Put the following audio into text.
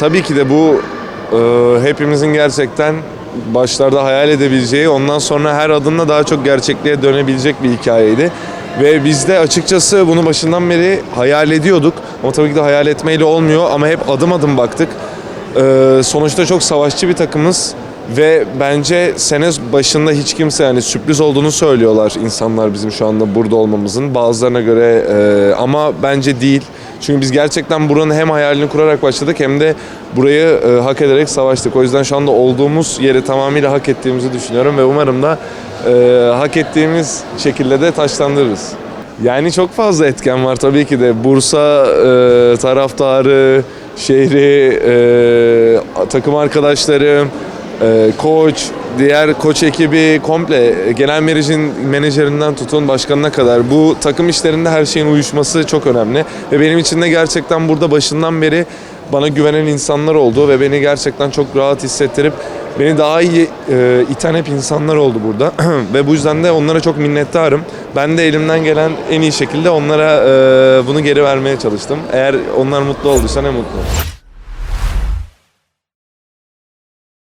tabii ki de bu e, hepimizin gerçekten başlarda hayal edebileceği, ondan sonra her adımda daha çok gerçekliğe dönebilecek bir hikayeydi. Ve biz de açıkçası bunu başından beri hayal ediyorduk. Ama tabii ki de hayal etmeyle olmuyor ama hep adım adım baktık. E, sonuçta çok savaşçı bir takımız. Ve bence sene başında hiç kimse yani sürpriz olduğunu söylüyorlar insanlar bizim şu anda burada olmamızın. Bazılarına göre e, ama bence değil. Çünkü biz gerçekten buranın hem hayalini kurarak başladık hem de burayı e, hak ederek savaştık. O yüzden şu anda olduğumuz yeri tamamıyla hak ettiğimizi düşünüyorum ve umarım da e, hak ettiğimiz şekilde de taşlandırırız. Yani çok fazla etken var tabii ki de. Bursa e, taraftarı, şehri, e, takım arkadaşları, e, koç, diğer koç ekibi komple genel menajerin, menajerinden tutun başkanına kadar bu takım işlerinde her şeyin uyuşması çok önemli. Ve benim için de gerçekten burada başından beri bana güvenen insanlar oldu ve beni gerçekten çok rahat hissettirip beni daha iyi e, iten hep insanlar oldu burada. ve bu yüzden de onlara çok minnettarım. Ben de elimden gelen en iyi şekilde onlara e, bunu geri vermeye çalıştım. Eğer onlar mutlu olduysa ne mutlu.